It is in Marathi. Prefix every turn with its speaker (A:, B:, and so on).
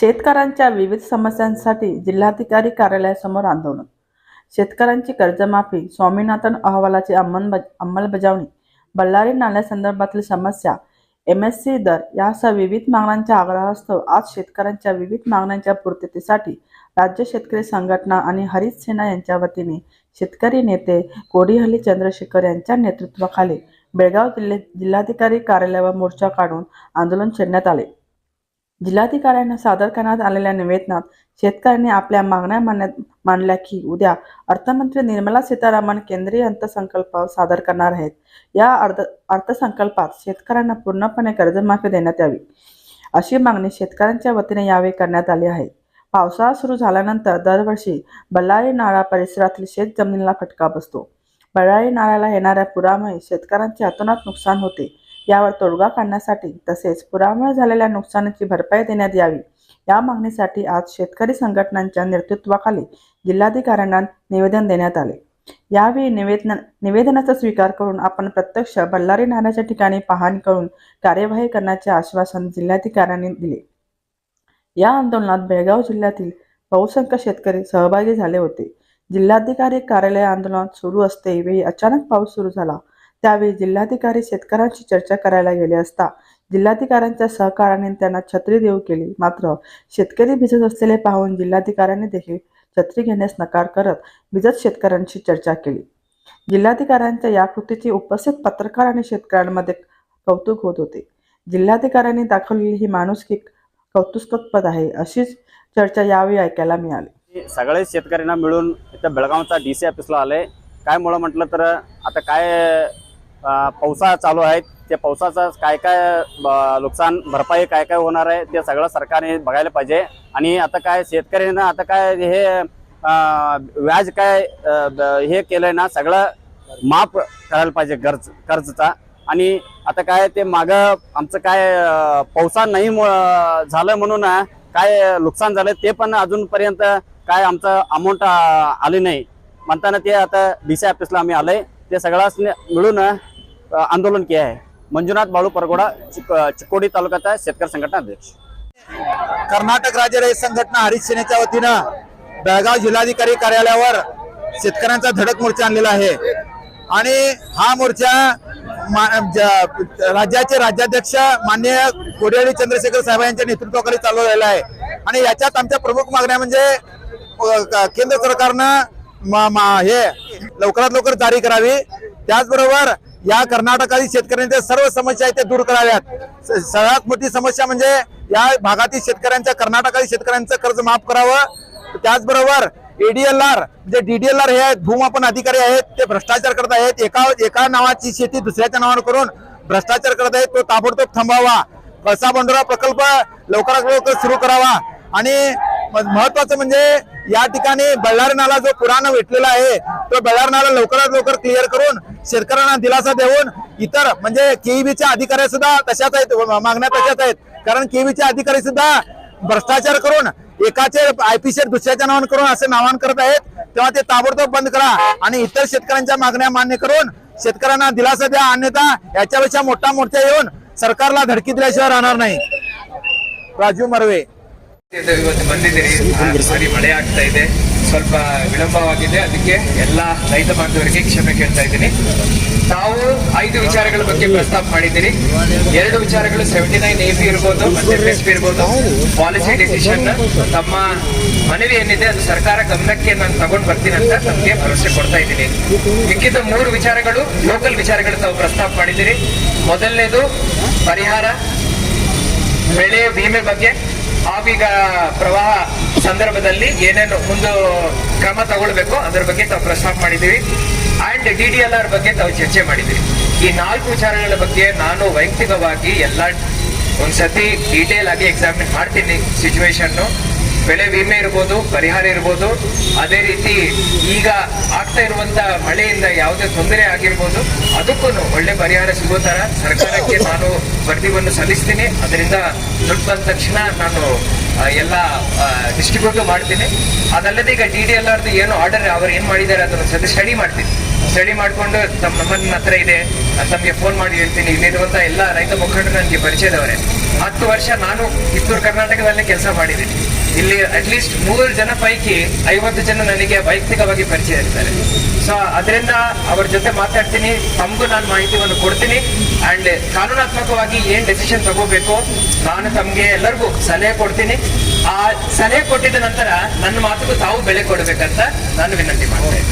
A: शेतकऱ्यांच्या विविध समस्यांसाठी जिल्हाधिकारी कार्यालयासमोर आंदोलन. शेतकऱ्यांची कर्जमाफी स्वामीनाथन अहवालाची अंमलबज अंमलबजावणी बल्लारी नाल्यासंदर्भातील समस्या एम एस सी दर यासह विविध मागण्यांच्या आग्रहास्तव आज शेतकऱ्यांच्या विविध मागण्यांच्या पूर्ततेसाठी राज्य शेतकरी संघटना आणि हरित सेना यांच्या वतीने शेतकरी नेते कोडिहल्ली चंद्रशेखर यांच्या नेतृत्वाखाली बेळगाव जिल्हे जिल्हाधिकारी कार्यालयावर मोर्चा काढून आंदोलन छेडण्यात आले. जिल्हाधिकाऱ्यांना सादर करण्यात आलेल्या निवेदनात शेतकऱ्यांनी आपल्या मागण्या मानण्यात मांडल्या की उद्या अर्थमंत्री निर्मला सीतारामन केंद्रीय अर्थसंकल्प सादर करणार आहेत. या अर्थ अर्थसंकल्पात शेतकऱ्यांना पूर्णपणे कर्जमाफी देण्यात यावी अशी मागणी शेतकऱ्यांच्या वतीने यावेळी करण्यात आली आहे. पावसाळा सुरू झाल्यानंतर दरवर्षी बल्लारी नाळा परिसरातील शेत जमिनीला फटका बसतो. बल्लारी नाळ्याला येणाऱ्या पुरामुळे शेतकऱ्यांचे अतोनात नुकसान होते. यावर तोडगा काढण्यासाठी तसेच पुरामुळे झालेल्या नुकसानीची भरपाई देण्यात यावी. या मागणीसाठी आज शेतकरी संघटनांच्या नेतृत्वाखाली जिल्हाधिकाऱ्यांना निवेदन देण्यात आले. यावेळी निवेदन निवेदनाचा स्वीकार करून आपण प्रत्यक्ष बल्लारी नाल्याच्या ठिकाणी पाहणी करून कार्यवाही करण्याचे आश्वासन जिल्हाधिकाऱ्यांनी दिले. या आंदोलनात बेळगाव जिल्ह्यातील बहुसंख्य शेतकरी सहभागी झाले होते. जिल्हाधिकारी कार्यालय आंदोलन सुरू असते वेळी अचानक पाऊस सुरू झाला. त्यावेळी जिल्हाधिकारी शेतकऱ्यांशी चर्चा करायला गेले असता जिल्हाधिकाऱ्यांच्या सहकार्याने त्यांना छत्री देऊ केली. मात्र शेतकरी भिजत असलेले पाहून जिल्हाधिकाऱ्यांनी देखील छत्री घेण्यास नकार करत भिजत शेतकऱ्यांशी चर्चा केली. जिल्हाधिकाऱ्यांच्या या कृतीची उपस्थित पत्रकार आणि शेतकऱ्यांमध्ये कौतुक होत होते. जिल्हाधिकाऱ्यांनी दाखवलेली ही माणुसकी कौतुकास्पद आहे अशीच चर्चा यावेळी ऐकायला मिळाली.
B: सगळे शेतकऱ्यांना मिळून इथं बेळगावचा डी सी ऑफिसला आले काय मुळे म्हटलं तर आता काय पावसाळा पावसा चालू आहे. त्या पावसाचं काय काय ब- नुकसान भरपाई काय काय होणार आहे ते सगळं सरकारने बघायला पाहिजे. आणि आता काय शेतकऱ्यांना आता काय हे व्याज काय ब- हे केलंय ना सगळं माफ करायला पाहिजे कर्ज कर्जचा. आणि आता काय ते माग आमचं काय पावसा नाही झालं म्हणून काय नुकसान झालं ते पण अजूनपर्यंत काय आमचं अमाऊंट आली नाही. म्हणताना ते आता डी सी ऑफिसला आम्ही आलोय. ते सगळ्याच मिळून आंदोलन केलं आहे मंजुनाथ बाळू परगोडा चिकोडी चिकोडी तालुक्याचा शेतकरी संघटना अध्यक्ष।
C: कर्नाटक राज्य रहित संघटना हरित सेनेच्या वतीनं बेळगाव जिल्हाधिकारी कार्यालयावर शेतकऱ्यांचा धडक मोर्चा आणलेला आहे. आणि हा मोर्चा राज्याचे राज्याध्यक्ष मान्य कोडियाळी चंद्रशेखर साहेब यांच्या नेतृत्वाखाली चालवलेला आहे. आणि याच्यात आमच्या प्रमुख मागण्या म्हणजे केंद्र सरकारनं हे लवकरात लवकर जारी करावी. त्याचबरोबर या कर्नाटकातील शेतकऱ्यांच्या सर्व समस्या आहेत त्या दूर कराव्यात. स- सगळ्यात मोठी समस्या म्हणजे या भागातील शेतकऱ्यांच्या कर्नाटकातील शेतकऱ्यांचं कर्ज माफ करावं. त्याचबरोबर एडीएलआर जे डीडीएलआर हे भूमापन अधिकारी आहेत ते भ्रष्टाचार करत आहेत. एका एका नावाची शेती दुसऱ्याच्या नावावर करून भ्रष्टाचार करत आहेत. तो ताबडतोब थांबावा कळसा बंडोरा प्रकल्प लवकरात लवकर सुरू करावा. आणि महत्वाचं म्हणजे या ठिकाणी बल्लारी नाला जो पुराण भेटलेला आहे तो बल्लारी नाला लवकरात लवकर क्लिअर करून शेतकऱ्यांना दिलासा देऊन इतर म्हणजे केईबीच्या अधिकारी सुद्धा तशाच आहेत मागण्या तशाच आहेत. कारण केईबीचे अधिकारी सुद्धा भ्रष्टाचार करून एकाचे आयपीसी दुसऱ्याच्या नावान करून असे नावान करत आहेत. तेव्हा ते ताबडतोब बंद करा आणि इतर शेतकऱ्यांच्या मागण्या मान्य करून शेतकऱ्यांना दिलासा द्या. अन्यथा याच्यापेक्षा मोठा मोर्चा येऊन सरकारला धडकी दिल्याशिवाय राहणार नाही. राजू मर्वे.
D: ಭಾರಿ ಮಳೆ ಆಗ್ತಾ ಇದೆ. ಸ್ವಲ್ಪ ವಿಳಂಬವಾಗಿದೆ. ಅದಕ್ಕೆ ಎಲ್ಲ ರೈತ ಬಾಂಧವರಿಗೆ ಕ್ಷಮೆ ಕೇಳ್ತಾ ಇದ್ದೀನಿ. ನಾವು ಐದು ವಿಚಾರಗಳ ಬಗ್ಗೆ ಪ್ರಸ್ತಾಪ ಮಾಡಿದ್ದೀರಿ. ಎರಡು ವಿಚಾರಗಳು ಸೆವೆಂಟಿ ನೈನ್ ಎ ಪಿ ಇರ್ಬೋದು ಮತ್ತೆ ಎಸ್ ಪಿ ಇರ್ಬೋದು. ಪಾಲಿಸಿ ಡಿಸಿಷನ್ ತಮ್ಮ ಮನವಿ ಏನಿದೆ ಅದು ಸರ್ಕಾರ ಗಮನಕ್ಕೆ ನಾನು ತಗೊಂಡು ಬರ್ತೀನಿ ಅಂತ ತಮಗೆ ಭರವಸೆ ಕೊಡ್ತಾ ಇದ್ದೀನಿ. ಮಿಕ್ಕಿದ ಮೂರು ವಿಚಾರಗಳು ಲೋಕಲ್ ವಿಚಾರಗಳು ತಾವು ಪ್ರಸ್ತಾಪ ಮಾಡಿದ್ದೀರಿ. ಮೊದಲನೇದು, ಪರಿಹಾರ, ಬೆಳೆ, ವಿಮೆ ಬಗ್ಗೆ. ಆವೀಗ ಪ್ರವಾಹ ಸಂದರ್ಭದಲ್ಲಿ ಏನೇನು ಒಂದು ಕ್ರಮ ತಗೊಳ್ಬೇಕು, ಅದರ ಬಗ್ಗೆ ತಾವು ಪ್ರಸ್ತಾಪ ಮಾಡಿದ್ದೀವಿ. And D D L R ಬಗ್ಗೆ ತಾವು ಚರ್ಚೆ ಮಾಡಿದ್ದೀವಿ. ಈ ನಾಲ್ಕು ವಿಚಾರಗಳ ಬಗ್ಗೆ ನಾನು ವೈಯಕ್ತಿಕವಾಗಿ ಎಲ್ಲ ಒಂದ್ಸತಿ ಡೀಟೇಲ್ ಆಗಿ ಎಕ್ಸಾಮಿನ್ ಮಾಡ್ತೀನಿ ಸಿಚುವೇಶನ್ ಬೆಳೆ ವಿಮೆ ಇರ್ಬೋದು, ಪರಿಹಾರ ಇರ್ಬೋದು, ಅದೇ ರೀತಿ ಈಗ ಆಗ್ತಾ ಇರುವಂತ ಮಳೆಯಿಂದ ಯಾವುದೇ ತೊಂದರೆ ಆಗಿರ್ಬೋದು ಅದಕ್ಕೂ ಒಳ್ಳೆ ಪರಿಹಾರ ಸಿಗೋ ತರ ಸರ್ಕಾರಕ್ಕೆ ನಾನು ವರದಿವನ್ನು ಸಲ್ಲಿಸ್ತೀನಿ. ಅದರಿಂದ ದುಡ್ಡು ಬಂದ ತಕ್ಷಣ ನಾನು ಎಲ್ಲ ಡಿಸ್ಟ್ರಿಬ್ಯೂಟ್ ಮಾಡ್ತೀನಿ. ಅದಲ್ಲದೆ ಈಗ ಡಿ ಡಿ ಎಲ್ ಆರ್ದು ಏನು ಆರ್ಡರ್ ಅವ್ರು ಏನು ಮಾಡಿದ್ದಾರೆ ಅದನ್ನು ಸದ್ಯ ಸ್ಟಡಿ ಮಾಡ್ತೀನಿ. ಸ್ಟಡಿ ಮಾಡಿಕೊಂಡು ತಮ್ಮ ನಮ್ಮನ್ನ ಹತ್ರ ಇದೆ. ತಮಗೆ ಫೋನ್ ಮಾಡಿ ಹೇಳ್ತೀನಿ. ಇಲ್ಲಿರುವಂತ ಎಲ್ಲ ರೈತ ಮುಖಂಡರು ನನಗೆ ಪರಿಚಯದವರೇ. ಹತ್ತು ವರ್ಷ ನಾನು ಕಿತ್ತೂರು ಕರ್ನಾಟಕದಲ್ಲೇ ಕೆಲಸ ಮಾಡಿದ್ದೀನಿ. ಇಲ್ಲಿ ಅಟ್ಲೀಸ್ಟ್ ಮೂರು ಜನ ಪೈಕಿ ಐವತ್ತು ಜನ ನನಗೆ ವೈಯಕ್ತಿಕವಾಗಿ ಪರಿಚಯ ಇರ್ತಾರೆ. ಸೊ ಅದರಿಂದ ಅವ್ರ ಜೊತೆ ಮಾತಾಡ್ತೀನಿ. ತಮಗೂ ನಾನು ಮಾಹಿತಿಯನ್ನು ಕೊಡ್ತೀನಿ. ಅಂಡ್ ಕಾನೂನಾತ್ಮಕವಾಗಿ ಏನು ಡೆಸಿಷನ್ ತಗೋಬೇಕು ನಾನು ತಮಗೆ ಎಲ್ಲರಿಗೂ ಸಲಹೆ ಕೊಡ್ತೀನಿ. ಆ ಸಲಹೆ ಕೊಟ್ಟಿದ ನಂತರ ನನ್ನ ಮಾತುಗೂ ತಾವು ಬೆಲೆ ಕೊಡ್ಬೇಕಂತ ನಾನು ವಿನಂತಿ ಮಾಡ್ತೇನೆ.